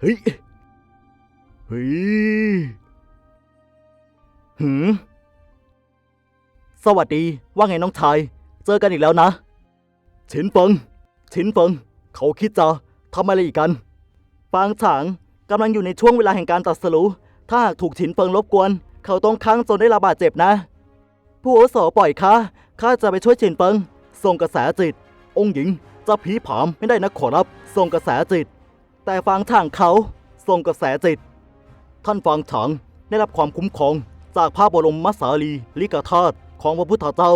เฮ้ย เฮ้ย หืมสวัสดี ว่าไงน้องชาย เจอกันอีกแล้วนะฉินเฟิงฉินเฟิง เขาคิดจะทำอะไรอีกกัน ปางฉางกำลังอยู่ในช่วงเวลาแห่งการตัดสรู้ถ้าหากถูกฉินเฟิงรบกวน เขาต้องค้างจนได้รับบาดเจ็บนะ ผู้อาวุโสปล่อยข้า ข้าจะไปช่วยฉินเฟิง ส่งกระแสจิต องค์หญิงจะผีผามไม่ได้นะขอรับ ส่งกระแสจิต แต่ฟางฉางเขาส่งกระแสจิต ท่านฟางฉางได้รับความคุ้มครองจากพระบรมมัสสาลีลิกธาตุของพระพุทธเจ้า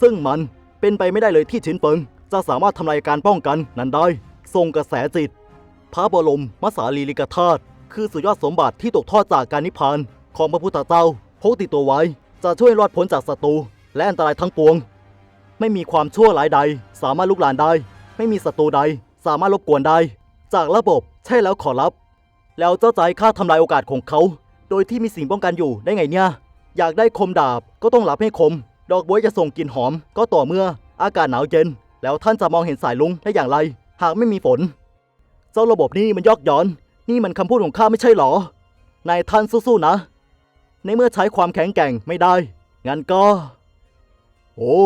ซึ่งมันเป็นไปไม่ได้เลยที่ฉินเฟิง จะสามารถทำลายการป้องกันนั้นได้ส่งกระแสจิต พระบรมมัสสาลีลิกธาตุคือสุดยอดสมบัติที่ตกทอดจากการนิพพานของพระพุทธเจ้าพกติดตัวไว้จะช่วยรอดพ้นจากศัตรูและอันตรายทั้งปวง ไม่มีความชั่วร้ายใด สามารถลุกลานได้ ไม่มีศัตรูใด สามารถรบกวนได้ จากระบบใช่แล้วขอรับ แล้วเจ้าใจข้าทำลายโอกาสของเขา โดยที่มีสิ่งป้องกันอยู่ได้ไงเนี่ย อยากได้คมดาบก็ต้องรับให้คม ดอกบัวจะส่งกลิ่นหอมก็ต่อเมื่อ อากาศหนาวเย็น แล้วท่านจะมองเห็นสายลุงได้อย่างไร หากไม่มีฝน เจ้าระบบนี่มันยอกย้อน นี่มันคำพูดของข้าไม่ใช่หรอนายท่านสู้ๆนะ ในเมื่อใช้ความแข็งแกร่งไม่ได้ งั้นก็ โอ้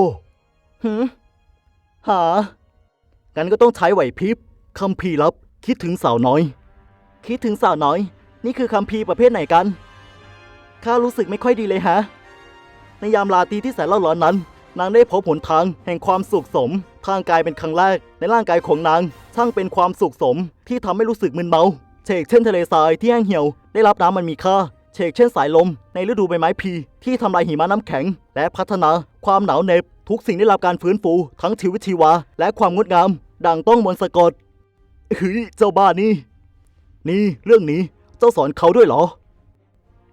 หืมหางั้นก็ต้องใช้ไหวพริบคำพีรับ คิดถึงสาวน้อย คิดถึงสาวน้อย นี่คือคำพีประเภทไหนกันข้ารู้สึกไม่ค่อยดีเลยฮะ ในยามลาตรีที่แสนเล่าร้อนนั้น นางได้พบหนทางแห่งความสุขสม ทางกายเป็นครั้งแรก ในร่างกายของนางช่างเป็นความสุขสม ที่ทำให้รู้สึกมึนเมาเชกเช่นทะเลทรายที่แห้งเหี่ยว ได้รับน้ำมันมีค่าเชกเช่นสายลม ในฤดูใบไม้พลีที่ทำลายหิมะน้ำแข็ง และพัฒนาความหนาวเหน็บทุกสิ่งได้รับการฟื้นฟู ทั้งชีวิตชีวา และความงดงาม ดังต้องมนต์สะกด เฮ้ยเจ้าบ้านี่ นี่เรื่องนี้เจ้าสอนเขาด้วยเหรอ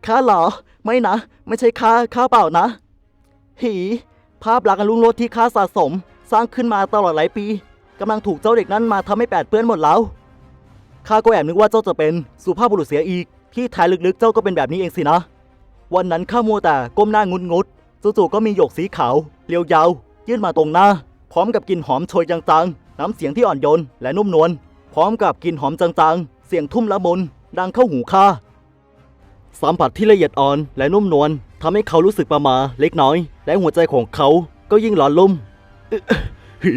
ข้าเหรอ ไม่นะ ไม่ใช่ข้าข้าเปล่านะ หี ภาพลักษณ์อันรุ่งโรจน์ที่ข้าสะสม สร้างขึ้นมาตลอดหลายปีกำลังถูกเจ้าเด็กนั้นมาทำให้แปดเปื้อนหมดแล้วข้าก็แอบนึกว่าเจ้าจะเป็นสุภาพบุรุษเสียอีก ที่ท้ลึกๆ เจ้าก็เป็นแบบนี้เองสินะ วันนั้นข้ามัวแต่ก้มหน้างุนงุดจู่ๆก็มีหยกสีขาวเรียวยาว ยื่นมาตรงหน้า พร้อมกับกลิ่นหอมโชยจางๆน้ำเสียงที่อ่อนโยนและนุ่มนวล พร้อมกับกลิ่นหอมจางๆ เสียงทุ่มละมนดังเข้าหูข้าสัมผัสที่ละเอียดอ่อนและนุ่มนวลทำให้เขารู้สึกประมาเล็กน้อย และหัวใจของเขาก็ยิ่งหลอนลุ่มหื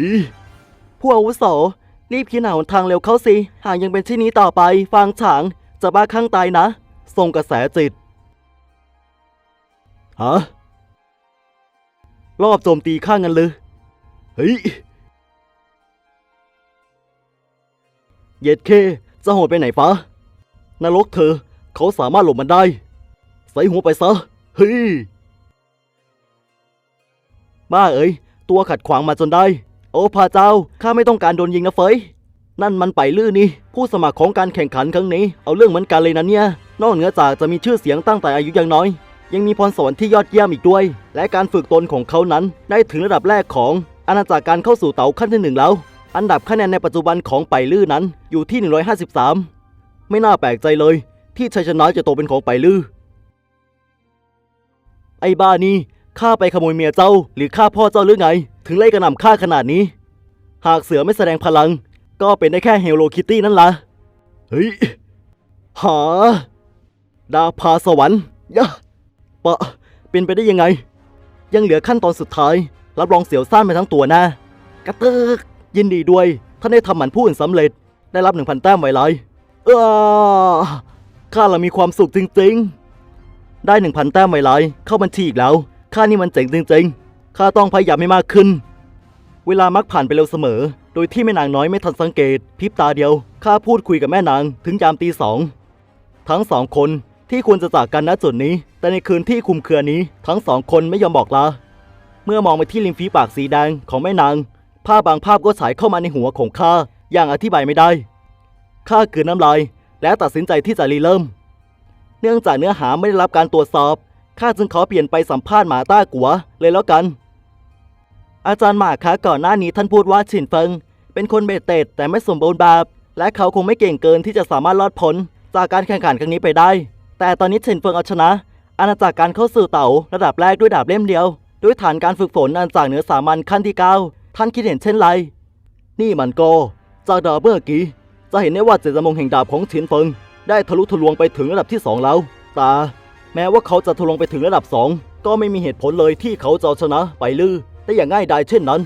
ผู้อาวุโสรีบคิดหาหนทางเร็วเข้าสิ หากยังเป็นที่นี้ต่อไป ฟางฉาง จะบ้าข้างตายนะส่งกระแสจิต ฮะ รอบโจมตีข้างกันเลยเฮ้ย เย็ดเคจะโหดไปไหนฟ้านรกเธอ เขาสามารถหลบมันได้ ใส่หัวไปซะ เฮ้ย บ้าเอ้ย ตัวขัดขวางมาจนได้ โอ้พระเจ้า ข้าไม่ต้องการโดนยิงนะเฟย นั่นมันไปลื่นนี่ ผู้สมัครของการแข่งขันครั้งนี้ เอาเรื่องเหมือนกันเลยนะเนี่ย นอกเหนือจากจะมีชื่อเสียงตั้งแต่อายุยังน้อย ยังมีพรสวรรค์ที่ยอดเยี่ยมอีกด้วย และการฝึกตนของเขานั้น ได้ถึงระดับแรกของอาณาจักรการเข้าสู่เต๋าขั้นที่หนึ่งแล้ว อันดับคะแนนในปัจจุบันของไปลื่นนั้นอยู่ที่ 153 ไม่น่าแปลกใจเลย ที่ชัยชนะจะตกเป็นของไปลือไอ้บ้านี่ข้าไปขโมยเมียเจ้า หรือฆ่าพ่อเจ้าหรือไง ถึงไล่กระหน่ำฆ่าขนาดนี้ หากเสือไม่แสดงพลัง ก็เป็นได้แค่เฮโลคิตตี้นั่นละเฮ้ย หา ดาพาสวรรค์ยะปะ เป็นไปได้ยังไง ยังเหลือขั้นตอนสุดท้าย รับรองเสียวซ่านไปทั้งตัวนะกระตึก ยินดีด้วย ท่านได้ทำหมันผู้อื่นสำเร็จ ได้รับหนึ่งพันแต้มไว้เลยเออข้าละมีความสุขจริงๆ ได้หนึ่งพันแต้มไว้เลยเข้าบัญชีอีกแล้ว ข้านี่มันเจ๋งจริงๆ ข้าต้องพยายามให้มากขึ้น เวลามักผ่านไปเร็วเสมอ โดยที่แม่นางน้อยไม่ทันสังเกตพริบตาเดียว ข้าพูดคุยกับแม่นางถึงยามตีสอง ทั้งสองคนที่ควรจะจากกันณจุดนี้ แต่ในคืนที่คุมเครือนี้ ทั้งสองคนไม่ยอมบอกลา เมื่อมองไปที่ริมฝีปากสีแดงของแม่นาง ภาพบางภาพก็ฉายเข้ามาในหัวของข้าอย่างอธิบายไม่ได้ ข้ากลืนน้ำลาย และตัดสินใจที่จะรีเริ่ม เนื่องจากเนื้อหาไม่ได้รับการตรวจสอบ ข้าจึงขอเปลี่ยนไปสัมภาษณ์หมาต้ากัวเลยแล้วกัน อาจารย์หมาคะก่อนหน้านี้ท่านพูดว่าฉินเฟิง เป็นคนเบตเตดแต่ไม่สมบูรณ์แบบและเขาคงไม่เก่งเกินที่จะสามารถรอดพ้นจากการแข่งขันครั้งนี้ไปได้ แต่ตอนนี้ฉินเฟิงเอาชนะ อาณาจักรการเข้าสู่เต๋าระดับแรกด้วยดาบเล่มเดียว ด้วยฐานการฝึกฝนอันจากเหนือสามัญขั้นที่9 ท่านคิดเห็นเช่นไร นี่มันก็จากดาบเมื่อกี้ จะเห็นได้ว่าเจตจำนงแห่งดาบของฉินเฟิง ได้ทะลุทะลวงไปถึงระดับที่สองแล้ว แต่แม้ว่าเขาจะทะลวงไปถึงระดับสองก็ไม่มีเหตุผลเลยที่เขาจะเอาชนะไปลือได้อย่างง่ายดายเช่นนั้น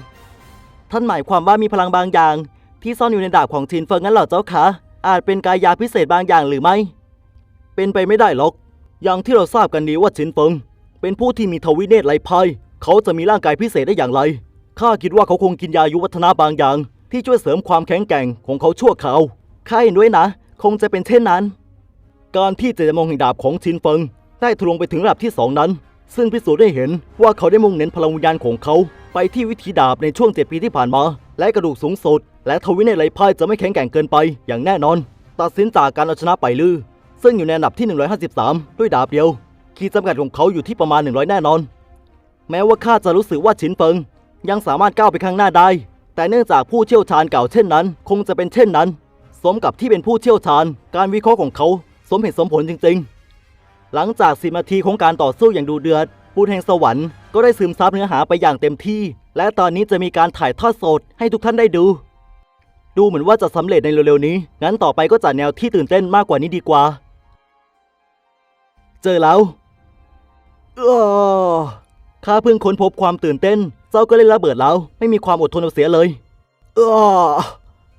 ท่านหมายความว่ามีพลังบางอย่าง ที่ซ่อนอยู่ในดาบของชินเฟิงงั้นเหรอเจ้าคะอาจเป็นกายยาพิเศษบางอย่างหรือไม่ เป็นไปไม่ได้หรอก อย่างที่เราทราบกันดีว่าชินเฟิง เป็นผู้ที่มีทวิเนตไรพายเขาจะมีร่างกายพิเศษได้อย่างไร ข้าคิดว่าเขาคงกินยายุวัฒนะบางอย่าง ที่ช่วยเสริมความแข็งแกร่งของเขาชั่วคราวข้าเห็นด้วยนะ คงจะเป็นเช่นนั้น การที่เจตจำนงแห่งดาบของชินเฟิงได้ทะลวงไปถึงระดับที่สองนั้น ซึ่งพิสูจน์ได้เห็นว่าเขาได้มุ่งเน้นพลังวิญญาณของเขา ไปที่วิธีดาบในช่วงเจ็ดปีที่ผ่านมา และกระดูกสูงสุดและทวินในไหลพ่ายจะไม่แข็งแกร่งเกินไปอย่างแน่นอน ตัดสินจากการเอาชนะไปลือ ซึ่งอยู่ในอันดับที่ 153 ด้วยดาบเดียว ขีดจำกัดของเขาอยู่ที่ประมาณ 100 แน่นอน แม้ว่าข้าจะรู้สึกว่าฉินเฟิง ยังสามารถก้าวไปข้างหน้าได้ แต่เนื่องจากผู้เชี่ยวชาญเก่าเช่นนั้น คงจะเป็นเช่นนั้น สมกับที่เป็นผู้เชี่ยวชาญ การวิเคราะห์ของเขา สมเหตุสมผลจริง ๆ หลังจากสิบนาทีของการต่อสู้อย่างดูเดือดบูตแห่งสวรรค์ก็ได้ซึมซับเนื้อหาไปอย่างเต็มที่ และตอนนี้จะมีการถ่ายทอดสดให้ทุกท่านได้ดู ดูเหมือนว่าจะสำเร็จในเร็วๆนี้ งั้นต่อไปก็จัดแนวที่ตื่นเต้นมากกว่านี้ดีกว่า เจอแล้วเออข้าเพิ่งค้นพบความตื่นเต้น เจ้าก็เล่นระเบิดแล้ว ไม่มีความอดทนเอาเสียเลยเออ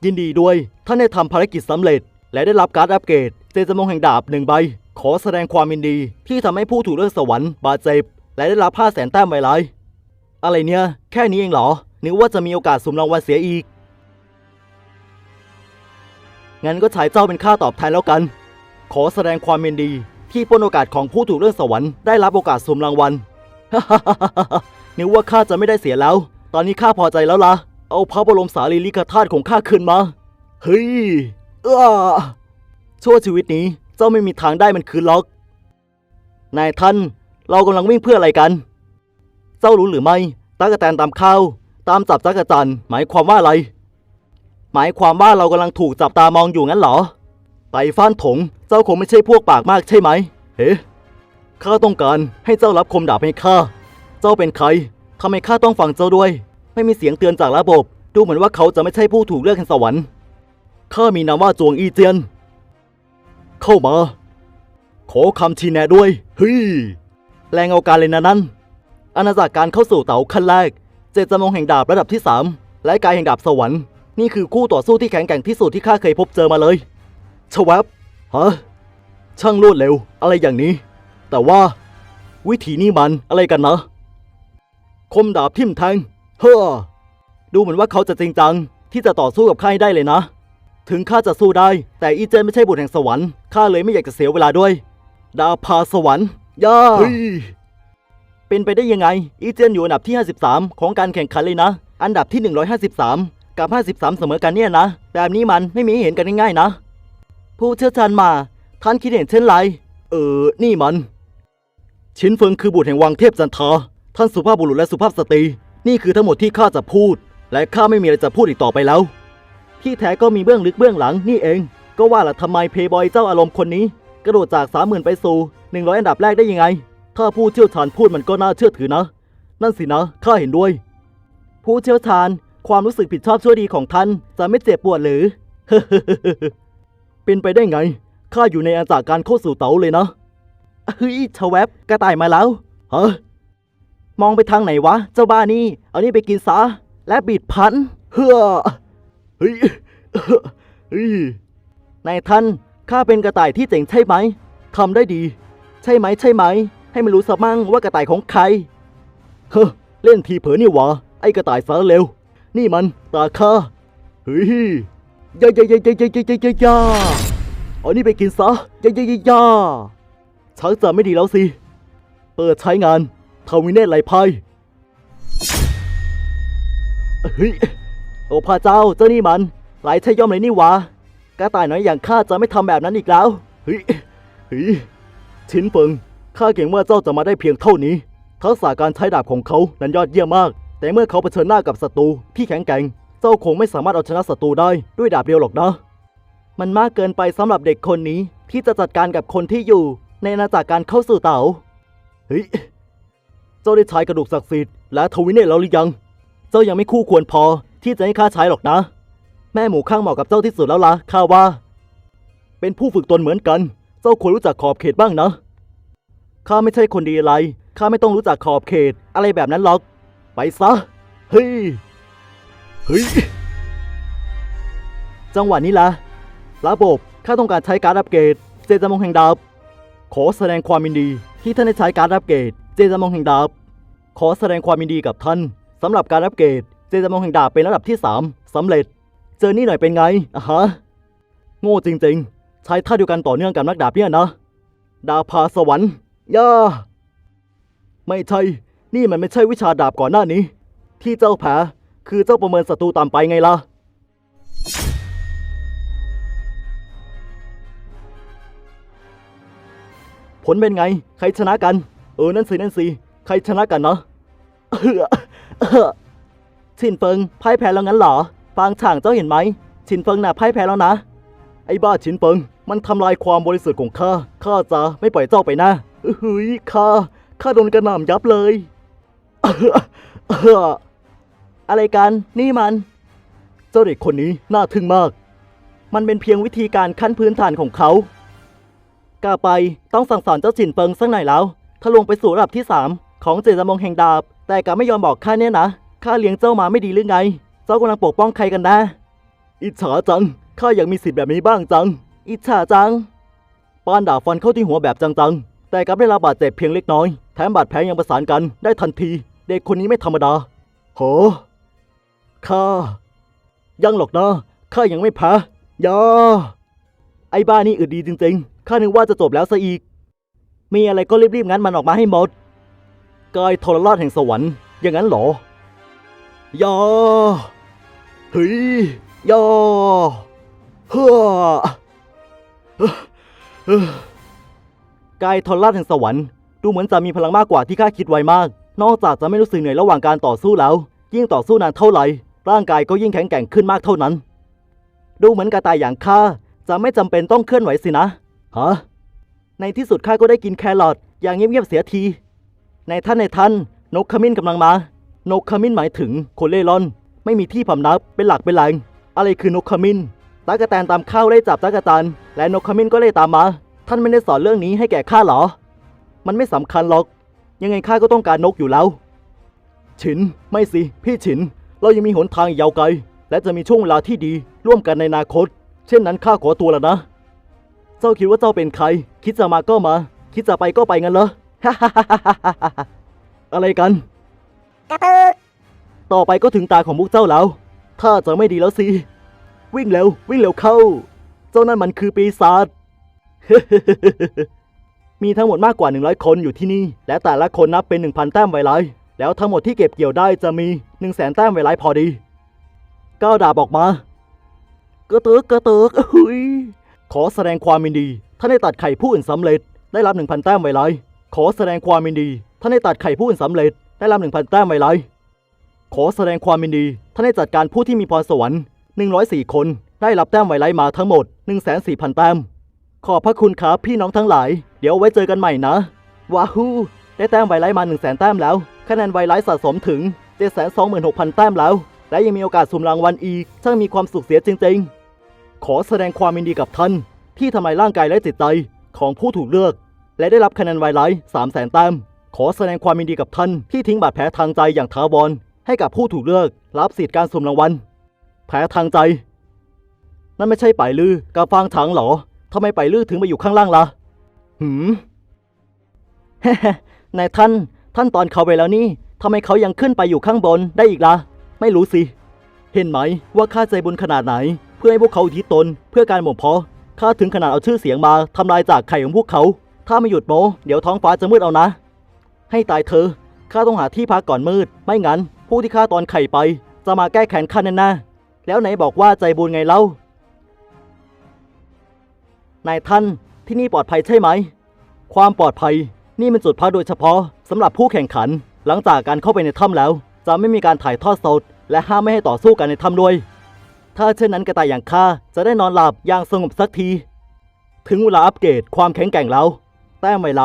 ยินดีด้วย ท่านได้ทำภารกิจสำเร็จ และได้รับการดอัปเกรดเจตจำนงแห่งดาบหนึ่งใบ ขอแสดงความยินดีที่ทำให้ผู้ถูกเลือกสวรรค์บาดเจ็บ และได้รับ5 0 0แสนแต้มไวไลอะไรเนี่ย แค่นี้เองเหรอ นึกว่าจะมีโอกาสสุ่มรางวัลเสียอีก งั้นก็ฉายเจ้าเป็นค่าตอบแทนแล้วกัน ขอแสดงความยินดี ที่ป้นโอกาสของผู้ถูกเลือกสวรรค์ได้รับโอกาสสุ่มรางวัล นึกว่าข้าจะไม่ได้เสียแล้ว ตอนนี้ข้าพอใจแล้วล่ะ เอาพระบรมสารีริกธาตุของข้าคืนมา เฮ้ยเอ้อชั่วชีวิตนี้เจ้าไม่มีทางได้มันคืนหรอก นายท่าน เรากำลังวิ่งเพื่ออะไรกัน เจ้ารู้หรือไม่ตั๊กแตนตามข้าว ตามจับจักรจันหมายความว่าอะไร หมายความว่าเรากำลังถูกจับตามองอยู่งั้นเหรอ ไต่ฟ้านถง เจ้าคงไม่ใช่พวกปากมากใช่ไหม เฮ้ข้าต้องการให้เจ้ารับคมดาบให้ข้า เจ้าเป็นใครทำไมข้าต้องฟังเจ้าด้วย ไม่มีเสียงเตือนจากระบบ ดูเหมือนว่าเขาจะไม่ใช่ผู้ถูกเลือกแห่งสวรรค์ข้ามีนามว่าจวงอีเจียน เข้ามา ขอคำชี้แนะด้วยเฮ้ยแรงเอาการเลยนะนั่นอาณาจักรการเข้าสู่เต๋าขั้นแรก เจตจำนงแห่งดาบระดับที่ 3 และกายแห่งดาบสวรรค์นี่คือคู่ต่อสู้ที่แข็งแกร่งที่สุดที่ข้าเคยพบเจอมาเลยชวับฮะช่างรวดเร็ว อะไรอย่างนี้ แต่ว่า วิธีนี้มันอะไรกันนะ คมดาบทิ่มแทง เฮ้อ ดูเหมือนว่าเขาจะจริงจัง ที่จะต่อสู้กับข้าให้ได้เลยนะ ถึงข้าจะสู้ได้ แต่อีเจนไม่ใช่บุตรแห่งสวรรค์ ข้าเลยไม่อยากจะเสียเวลาด้วย ดาบพาสวรรค์ย่าเป็นไปได้ยังไง อีเจนอยู่อันดับที่ 53 ของการแข่งขันเลยนะ อันดับที่ 153 กับ 53 เสมอกันเนี่ยนะ แบบนี้มันไม่มีให้เห็นกันง่ายๆนะ ผู้เชี่ยวชาญมา ท่านคิดเห็นเช่นไร เออ นี่มัน ชินเฟิงคือบุตรแห่งวังเทพจันทรา ท่านสุภาพบุรุษและสุภาพสตรี นี่คือทั้งหมดที่ข้าจะพูด และข้าไม่มีอะไรจะพูดอีกต่อไปแล้ว ที่แท้ก็มีเบื้องลึกเบื้องหลังนี่เอง ก็ว่าล่ะทำไมเพย์บอยเจ้าอารมณ์คนนี้ กระโดดจาก30,000ไปสู่100อันดับแรกได้ยังไง ถ้าผู้เชี่ยวชาญพูดมันก็น่าเชื่อถือนะ นั่นสินะข้าเห็นด้วย ผู้เชี่ยวชาญความรู้สึกผิดชอบชั่วดีของท่านจะไม่เจ็บปวดหรือ เป็นไปได้ไงข้าอยู่ในอาจากการเข้าสู่เต๋าเลยนะเฮ้ยชาแวบกระต่ายมาแล้วฮะ มองไปทางไหนวะ เจ้าบ้านี่ เอานี่ไปกินซะ และบิดพัน เฮ้อเฮ้ยเฮ้ยนายท่านข้าเป็นกระต่ายที่เจ๋งใช่ไหมทำได้ดี ใช่ไหมใช่ไหม ให้มันรู้สมั่งว่ากระต่ายของใคร เฮ้อเล่นทีเผลอนี่หวะไอ้กระต่ายสารเร็ว นี่มันตาข้าเฮ้ยย่าย่าย่าย่าย่าย่าย่าย่าย่าเอานี่ไปกินซะย่าย่าย่าย่าชักจะไม่ดีแล้วสิ เปิดใช้งาน ทวินเนตไหลพายเฮ้ยโอ้พระเจ้าเจ้านี่มันหลายใช่ย่อมเลยนี่หวะกระต่ายน้อยอย่างข้าจะไม่ทำแบบนั้นอีกแล้วเฮ้ยเฮ้ยชินเฟิงข้าเก่งว่าเจ้าจะมาได้เพียงเท่านี้ ทักษะการใช้ดาบของเขานั้นยอดเยี่ยมมาก แต่เมื่อเขาเผชิญหน้ากับศัตรูที่แข็งแกร่งเจ้าคงไม่สามารถเอาชนะศัตรูได้ด้วยดาบเดียวหรอกนะ มันมากเกินไปสำหรับเด็กคนนี้ที่จะจัดการกับคนที่อยู่ ในอาณาจักรการเข้าสู่เต๋าเฮ้ย จ้าได้ใช้กระดูกศักดิ์สิทธิ์และทวินเนตแล้วหรือยัง เจ้ายังไม่คู่ควรพอที่จะให้ข้าใช้หรอกนะ แม่หมูข้างเหมาะกับเจ้าที่สุดแล้วล่ะข้าว่า เป็นผู้ฝึกตนเหมือนกัน เจ้าควรรู้จักขอบเขตบ้างนะข้าไม่ใช่คนดีอะไรข้าไม่ต้องรู้จักขอบเขตอะไรแบบนั้นหรอก ไปซะเฮ้ยเฮ้ยจังหวะนี้ละระบบข้าต้องการใช้การดอัปเกรดเจตจำลองแห่งดาบขอแสดงความยินดีที่ท่านได้ใช้การดอัปเกรด เจตจำลองแห่งดาบ ขอแสดงความยินดีกับท่านสำหรับการอัปเกรดเจตจำลองแห่งดาบเป็นระดับที่ 3สำเร็จ เจอนี่หน่อยเป็นไงอะฮะ โง่จริงๆ ใช้ท่าเดียวกันต่อเนื่องกับนักดาบเนี่ยนะ ดาบพาสวรรค์ย่า ไม่ใช่ นี่มันไม่ใช่วิชาดาบก่อนหน้านี้ ที่เจ้าแพ้คือเจ้าประเมินศัตรูต่ำไปไงล่ะผลเป็นไง ใครชนะกัน เออนั่นสินั่นสิใครชนะกันเนาะเออชินเฟิงพ่ายแพ้แล้วงั้นเหรอฟางฉางเจ้าเห็นไหมชินเฟิงน่ะพ่ายแพ้แล้วนะ ไอ้บ้าชินเฟิง มันทำลายความบริสุทธิ์ของข้าข้าจะไม่ปล่อยเจ้าไปนะเฮ้ยข้าข้าโดนกระหน่ำยับเลยเออะไรกันนี่มัน เจ้าเด็กคนนี้น่าทึ่งมาก มันเป็นเพียงวิธีการขั้นพื้นฐานของเขากล้าไปต้องสั่งสอนเจ้าจินเปิงสักหน่อยแล้ว ถ้าลงไปสู่ระดับที่ 3 ของเจตจำลองแห่งดาบ แต่กาไม่ยอมบอกข้าเนี่ยนะข้าเลี้ยงเจ้ามาไม่ดีหรือไง เจ้ากำลังปกป้องใครกันนะ อิจฉาจังข้ายากมีสิทธิ์แบบนี้บ้างจัง อิจฉาจังปานดาบฟันเข้าที่หัวแบบจังๆ แต่กลับได้รับบาดเจ็บเพียงเล็กน้อย แถมบาดแผลยังประสานกันได้ทันที เด็กคนนี้ไม่ธรรมดา โหข้ายังหรอกนะข้ายังไม่แพ้ยาไอ้บ้านี่อึดดีจริงๆข้านึกว่าจะจบแล้วซะอีก มีอะไรก็รีบๆงั้นมันออกมาให้หมดกายทรราชแห่งสวรรค์อย่างนั้นเหรอยาเฮ้ยยาเฮ้อกายทรราชแห่งสวรรค์ดูเหมือนจะมีพลังมากกว่าที่ข้าคิดไวมาก นอกจากจะไม่รู้สึกเหนื่อยระหว่างการต่อสู้แล้ว ยิ่งต่อสู้นานเท่าไหร่ ร่างกายก็ยิ่งแข็งแกร่งขึ้นมากเท่านั้น ดูเหมือนกระต่ายอย่างข้าจะไม่จำเป็นต้องเคลื่อนไหวสินะ ฮะ ในที่สุดข้าก็ได้กินแครอทอย่างเงียบๆเสียที ในท่านในท่านนกขมิ้นกำลังมา นกขมิ้นหมายถึงคนเล่ร่อน ไม่มีที่พำนักเป็นหลักเป็นแหล่งอะไรคือนกขมิ้นตากะแตนตามข้าวไล่จับตากแตนและนกขมิ้นก็ไล่ตามมา ท่านไม่ได้สอนเรื่องนี้ให้แก่ข้าหรอ มันไม่สำคัญหรอก ยังไงข้าก็ต้องการนกอยู่แล้ว ฉิน ไม่สิ พี่ฉิน เรายังมีหนทางอีกยาวไกล และจะมีช่วงเวลาที่ดีร่วมกันในอนาคต เช่นนั้นข้าขอตัวแล้วนะ เจ้าคิดว่าเจ้าเป็นใคร คิดจะมาก็มา คิดจะไปก็ไปงั้นเหรอ อะไรกัน กระตุกต่อไปก็ถึงตาของพวกเจ้าแล้ว ถ้าจะไม่ดีแล้วสิ วิ่งเร็ว วิ่งเร็วเข้า เจ้านั่นมันคือปีศาจ มีทั้งหมดมากกว่า 100 คนอยู่ที่นี่ และแต่ละคนนับเป็น 1,000 แต้มไวไลท์แล้วทั้งหมดที่เก็บเกี่ยวได้จะมี 100,000แต้มไวไลท์พอดีก้าวดาบออกมา กระเติกกระเติกเฮ้ย ขอแสดงความยินดี ท่านได้ตัดไข่ผู้อื่นสำเร็จ ได้รับ 1,000 แต้มไวไลท์ขอแสดงความยินดี ท่านได้ตัดไข่ผู้อื่นสำเร็จ ได้รับ 1,000 แต้มไวไลท์ขอแสดงความยินดี ท่านได้จัดการผู้ที่มีพรสวรรค์ 104 คน ได้รับแต้มไวไลท์มาทั้งหมด 1,400,000 แต้ม ขอบพระคุณครับพี่น้องทั้งหลาย เดี๋ยวไว้เจอกันใหม่นะ ว้าฮูได้แต้มไวไลท์มา 100,000 แต้มแล้ว คะแนนไวไลท์สะสมถึง 726,000 แต้มแล้ว และยังมีโอกาสสุ่มรางวัลอีก ช่างมีความสุขเสียจริง ๆ ขอแสดงความยินดีกับท่าน ที่ทำลายร่างกายและจิตใจของผู้ถูกเลือก และได้รับคะแนนไวไลท์300,000แต้ม ขอแสดงความยินดีกับท่านที่ทิ้งบาดแผลทางใจอย่างถาวรให้กับผู้ถูกเลือก รับสิทธิ์การสุ่มรางวัลแผลทางใจ นั่นไม่ใช่ไปายลือกับฟางถังเหรอทำไมไปลือถึงมาอยู่ข้างล่างล่ะ หืมนายท่าน ท่านตอนเขาไปแล้วนี่ทำไมเขายังขึ้นไปอยู่ข้างบนได้อีกล่ะ ไม่รู้สิ เห็นไหมว่าข้าใจบุญขนาดไหน เพื่อให้พวกเขาอุทิศตนเพื่อการหม่อมเพาะข้าถึงขนาดเอาชื่อเสียงมาทำลายจากไข่ของพวกเขา ถ้าไม่หยุดโมเดี๋ยวท้องฟ้าจะมืดเอานะ ให้ตายเธอะข้าต้องหาที่พักก่อนมืด ไม่งั้น ผู้ที่ฆ่าตอนไข่ไป จะมาแก้แค้นข้าแน่ๆแล้วไหนบอกว่าใจบุญไงเล่านายท่านที่นี่ปลอดภัยใช่ไหม ความปลอดภัย นี่เป็นจุดพักโดยเฉพาะสำหรับผู้แข่งขัน หลังจากการเข้าไปในถ้ำแล้ว จะไม่มีการถ่ายทอดสด และห้ามไม่ให้ต่อสู้กันในถ้ำด้วย ถ้าเช่นนั้นกระต่ายอย่างข้าจะได้นอนหลับอย่างสงบสักที ถึงเวลาอัปเกรดความแข็งแกร่งแล้ว แต้มใหม่ไหล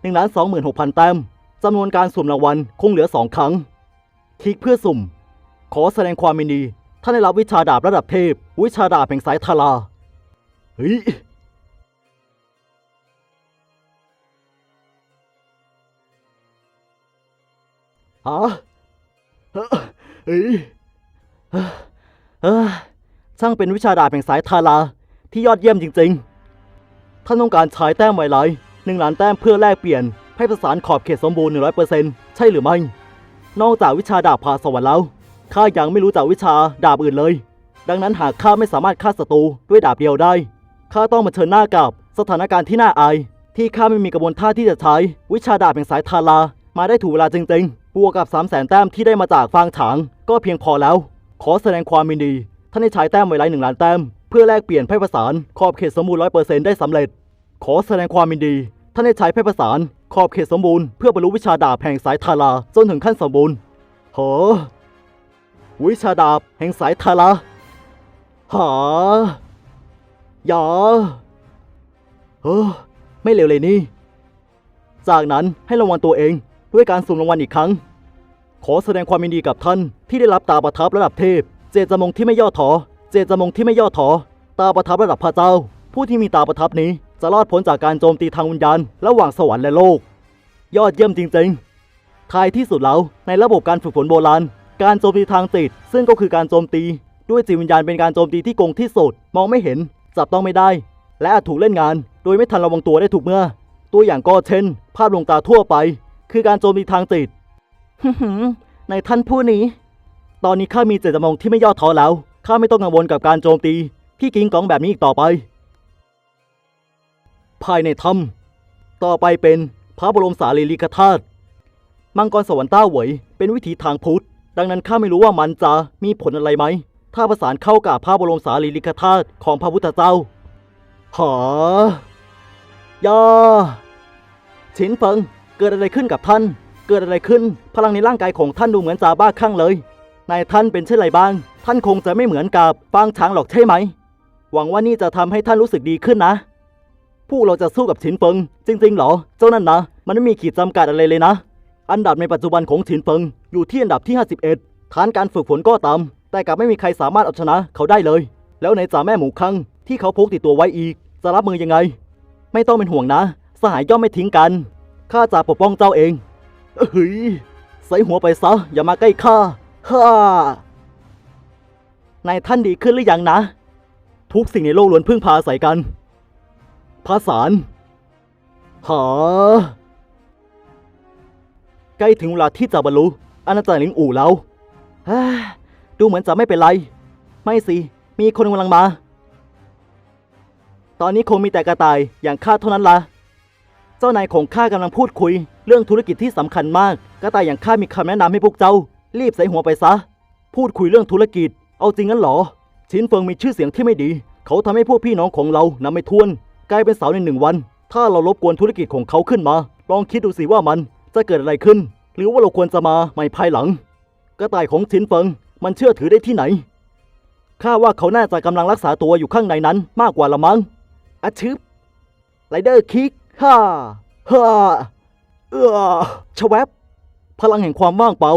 หนึ่งล้านสองหมื่นหกพันแต้มจำนวนการสุ่มรางวัลคงเหลือสองครั้ง คลิกเพื่อสุ่ม ขอแสดงความมินีท่านได้รับวิชาดาบระดับเทพ วิชาดาบแห่งสายทาราเฮ้ยฮะเฮ้ย ช่างเป็นวิชาดาบแห่งสายทารา ที่ยอดเยี่ยมจริงๆ ท่านต้องการใช้แต้มไวไลหนึ่งล้านแต้มเพื่อแลกเปลี่ยน ให้ประสานขอบเขตสมบูรณ์ 100%ใช่หรือไม่ นอกจากวิชาดาบพาสวรรค์แล้วข้ายังไม่รู้จักวิชาดาบอื่นเลย ดังนั้นหากข้าไม่สามารถฆ่าศัตรูด้วยดาบเดียวได้ข้าต้องมาเชิญหน้ากับสถานการณ์ที่น่าอาย ที่ข้าไม่มีกระบวนท่าที่จะใช้ วิชาดาบแห่งสายทารามาได้ถูกเวลาจริงๆบวกกับ3 0 0แสนแต้มที่ได้มาจากฟางฉาง ก็เพียงพอแล้ว ขอแสดงความยินดี ท่านได้ใช้แต้มไวไลหนึ่งล้านแต้ม เพื่อแลกเปลี่ยนไพ่ประสาน ขอบเขตสมบูรณ์ร้อยเปอร์เซ็นต์ได้สำเร็จ ขอแสดงความยินดี ท่านได้ใช้ไพ่ประสาน ขอบเขตสมบูรณ์เพื่อบรรลุวิชาดาบแห่งสายทาราจนถึงขั้นสมบูรณ์โหวิชาดาบแห่งสายทาราหาอย่าเออไม่เลวเลยนี่ จากนั้นให้รางวัลตัวเองด้วยการสุ่มรางวัลอีกครั้ง ขอแสดงความยินดีกับท่านที่ได้รับตาประทับระดับเทพ จตจำนงที่ไม่ย่อท้อเจตจำนงที่ไม่ย่อท้อตาประทับระดับพระเจ้า ผู้ที่มีตาประทับนี้จะรอดพ้นจากการโจมตีทางวิญญาณระหว่างสวรรค์และโลก ยอดเยี่ยมจริงๆท้ายที่สุดแล้วในระบบการฝึกฝนโบราณ การโจมตีทางจิตซึ่งก็คือการโจมตี ด้วยจิตวิญญาณเป็นการโจมตีที่โกงที่สุดมองไม่เห็น จับต้องไม่ได้ และอาจถูกเล่นงาน โดยไม่ทันระวังตัวได้ถูกเมื่อ ตัวอย่างก็เช่น ภาพลวงตาทั่วไป คือการโจมตีทางจิตในท่านผู้นี้ ตอนนี้ข้ามีเจตจำนงที่ไม่ย่อท้อแล้ว ข้าไม่ต้องกังวลกับการโจมตีที่กิงกองแบบนี้อีกต่อไป ภายในถ้ำต่อไปเป็นพระบรมสารีริกธาตุ มังกรสวรรค์ต้าเหวยเป็นวิถีทางพุทธ ดังนั้นข้าไม่รู้ว่ามันจะมีผลอะไรไหม ถ้าประสานเข้ากับพระบรมสารีริกธาตุของพระพุทธเจ้าหายาฉินเฟิง เกิดอะไรขึ้นกับท่าน เกิดอะไรขึ้น พลังในร่างกายของท่านดูเหมือนจะบ้าคลั่งเลย นายท่านเป็นเช่นไรบ้าง ท่านคงจะไม่เหมือนกับฟางช้างหรอกใช่ไหม หวังว่านี่จะทำให้ท่านรู้สึกดีขึ้นนะ พวกเราจะสู้กับฉินเฟิง จริงๆ เหรอ เจ้านั่นนะ มันไม่มีขีดจำกัดอะไรเลยนะ อันดับในปัจจุบันของฉินเฟิงอยู่ที่อันดับที่ 51 ฐานการฝึกฝนก็ตาม แต่กลับไม่มีใครสามารถเอาชนะเขาได้เลย แล้วในจ่าแม่หมูคังที่เขาพกติดตัวไว้อีก จะรับมือยังไง ไม่ต้องเป็นห่วงนะ สหายย่อมไม่ทิ้งกัน ข้าจะปกป้องเจ้าเอง เฮ้ย ใส่หัวไปซะ อย่ามาใกล้ข้า ฮ่านายท่านดีขึ้นหรือยังนะ ทุกสิ่งในโลกล้วนพึ่งพาใส่กันภาษานหาใกล้ถึงเวลาที่จะบรรลุอาณาจักรลิงอู่แล้วฮ้ยดูเหมือนจะไม่เป็นไร ไม่สิ มีคนกำลังมา ตอนนี้คงมีแต่กระต่ายอย่างข้าเท่านั้นละเจ้านายของข้ากำลังพูดคุย เรื่องธุรกิจที่สำคัญมาก กระต่ายอย่างข้ามีคำแนะนำให้พวกเจ้า รีบใส่หัวไปซะ พูดคุยเรื่องธุรกิจ เอาจริงงั้นเหรอ ชินเฟิงมีชื่อเสียงที่ไม่ดี เขาทำให้พวกพี่น้องของเรานำไม่ทวน กลายเป็นสาวในหนึ่งวัน ถ้าเรารบกวนธุรกิจของเขาขึ้นมา ลองคิดดูสิว่ามันจะเกิดอะไรขึ้น หรือว่าเราควรจะมาใหม่ภายหลัง กระต่ายของชินเฟิงมันเชื่อถือได้ที่ไหน ข้าว่าเขาน่าจะกำลังรักษาตัวอยู่ข้างในนั้นมากกว่าละมั้งอาชึบไรเดอร์คิกฮ่าฮ่าเออชะแวบพลังแห่งความว่างเปล่า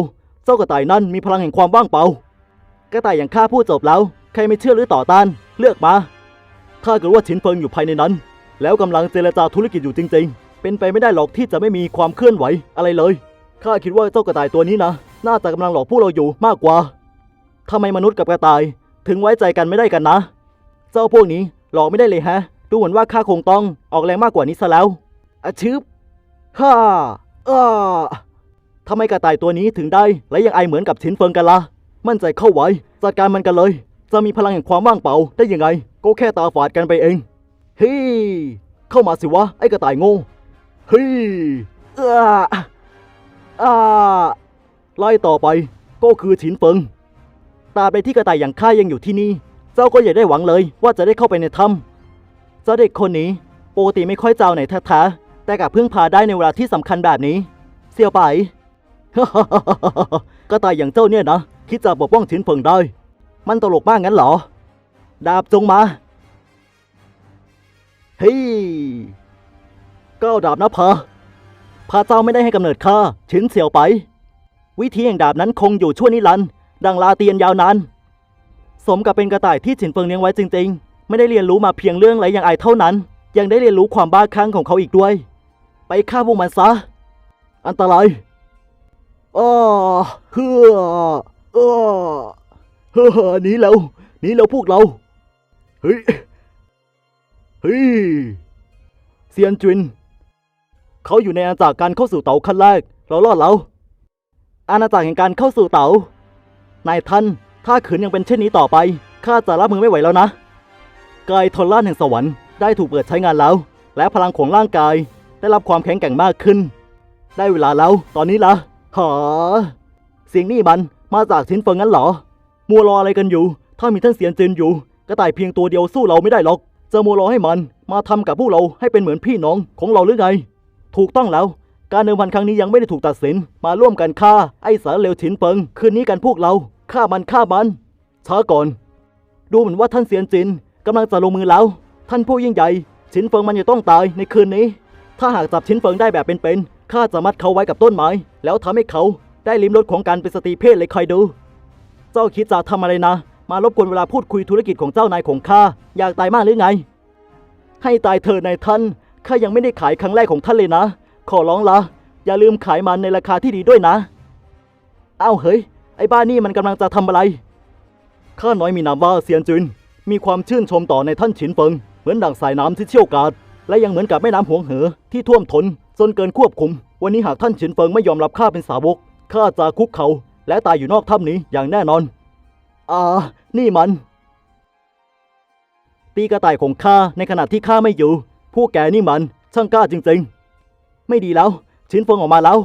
จ้ากระต่ายนั่นมีพลังแห่งความว่างเปล่ากระต่ายอย่างข้าพูดจบแล้ว ใครไม่เชื่อหรือต่อต้าน เลือกมาถ้าเกิดว่าชินเฟิงอยู่ภายในนั้น แล้วกำลังเจรจาธุรกิจอยู่จริง ๆ เป็นไปไม่ได้หรอกที่จะไม่มีความเคลื่อนไหวอะไรเลยข้าคิดว่าเจ้ากระต่ายตัวนี้นะน่าจะกำลังหลอกพวกเราอยู่มากกว่าทำไมมนุษย์กับกระต่าย ถึงไว้ใจกันไม่ได้กันนะ เจ้าพวกนี้หลอกไม่ได้เลยฮะ ดูเหมือนว่าข้าคงต้องออกแรงมากกว่านี้ซะแล้วอาชึบฮ่าอ้า ทำไมกระต่ายตัวนี้ถึงได้ และยังไอเหมือนกับชินเฟิงกันละ่ะ มั่นใจเข้าไว้ จัดการมันกันเลย จะมีพลังแห่งความว่างเปล่าได้ยังไง ก็แค่ตาฝาดกันไปเอง เฮ้ย เข้ามาสิวะ ไอกระต่ายโง่ เฮ้ยอ้าอ้าไล่ต่อไป ก็คือฉินเฟิง ตาบใดที่กระต่ายอย่างข้ายังอยู่ที่นี่ เจ้าก็อย่าได้หวังเลยว่าจะได้เข้าไปในถ้ำเจ้าเด็กคนนี้ปกติไม่ค่อยเจ้าไหนแท้ๆแต่กลับพึ่งพาได้ในเวลาที่สำคัญแบบนี้ เสี่ยวไป กระต่ายอย่างเจ้าเนี่ยนะ คิดจะปกป้องฉินเฟิงได้ มันตลกมากงั้นเหรอ ดาบจงมา เฮ้ยก้าวดาบนะพาพาเจ้าไม่ได้ให้กำเนิดข้าฉินเสี่ยวไป วิธีแห่งดาบนั้นคงอยู่ชั่วนิรันดร์ดังลาเตียนยาวนาน สมกับเป็นกระต่ายที่ฉินเฟิงเลี้ยงไว้จริง ๆ ไม่ได้เรียนรู้มาเพียงเรื่องไรอย่างไอเท่านั้น ยังได้เรียนรู้ความบ้าคลั่งของเขาอีกด้วย ไปฆ่าพวกมันซะ อันตราย อ้อเฮืออ้อเฮ้อหนีแล้วหนีแล้วพวกเรา เฮ้ย เฮ้ย เซียนจุน เขาอยู่ในอาณาจักรการเข้าสู่เต๋าขั้นแรก เรารอดแล้ว อาณาจักรแห่งการเข้าสู่เต๋านายท่าน ถ้าขืนยังเป็นเช่นนี้ต่อไป ข้าจะรับมือไม่ไหวแล้วนะ กายทนล่านแห่งสวรรค์ได้ถูกเปิดใช้งานแล้ว และพลังของร่างกายได้รับความแข็งแกร่งมากขึ้น ได้เวลาแล้ว ตอนนี้ละ หาเสียงนี่มันมาจากชินเฟิงงั้นเหรอ มัวรออะไรกันอยู่ ถ้ามีท่านเสียนจินอยู่ กระต่ายเพียงตัวเดียวสู้เราไม่ได้หรอก จะมัวรอให้มัน มาทำกับพวกเราให้เป็นเหมือนพี่น้องของเราหรือไง ถูกต้องแล้ว การเดิมพันครั้งนี้ยังไม่ได้ถูกตัดสิน มาร่วมกันฆ่าไอ้สารเลวฉินเฟิงคืนนี้กันพวกเราฆ่ามันฆ่ามันช้าก่อน ดูเหมือนว่าท่านเสียนจินกำลังจะลงมือแล้ว ท่านผู้ยิ่งใหญ่ฉินเฟิงมันจะต้องตายในคืนนี้ ถ้าหากจับฉินเฟิงได้แบบเป็นๆ ข้าจะมัดเขาไว้กับต้นไม้ แล้วทำให้เขาได้ลิ้มรสของการเป็นสตรีเพศเลยคอยดู เจ้าคิดจะทำอะไรนะ มารบกวนเวลาพูดคุยธุรกิจของเจ้านายของข้า อยากตายมากหรือไง ให้ตายเถอะนายท่าน ข้ายังไม่ได้ขายครั้งแรกของท่านเลยนะ ขอร้องละ อย่าลืมขายมันในราคาที่ดีด้วยนะ เอ้าเฮ้ย ไอ้บ้านี่มันกำลังจะทำอะไร ข้าน้อยมีนามว่าเซียนจุน มีความชื่นชมต่อในท่านฉินเฟิง เหมือนดั่งสายน้ำที่เชี่ยวกาด และยังเหมือนกับแม่น้ำหวงเหอที่ท่วมทนจนเกินควบคุม วันนี้หากท่านฉินเฟิงไม่ยอมรับข้าเป็นสาวกข้าจะคุกเขาและตายอยู่นอกถ้ำนี้อย่างแน่นอน อ่า นี่มัน ตีกระต่ายของข้าในขณะที่ข้าไม่อยู่ ผู้แกนี่มัน ช่างกล้าจริงๆ ไม่ดีแล้ว ชินเฟิงออกมาแล้ว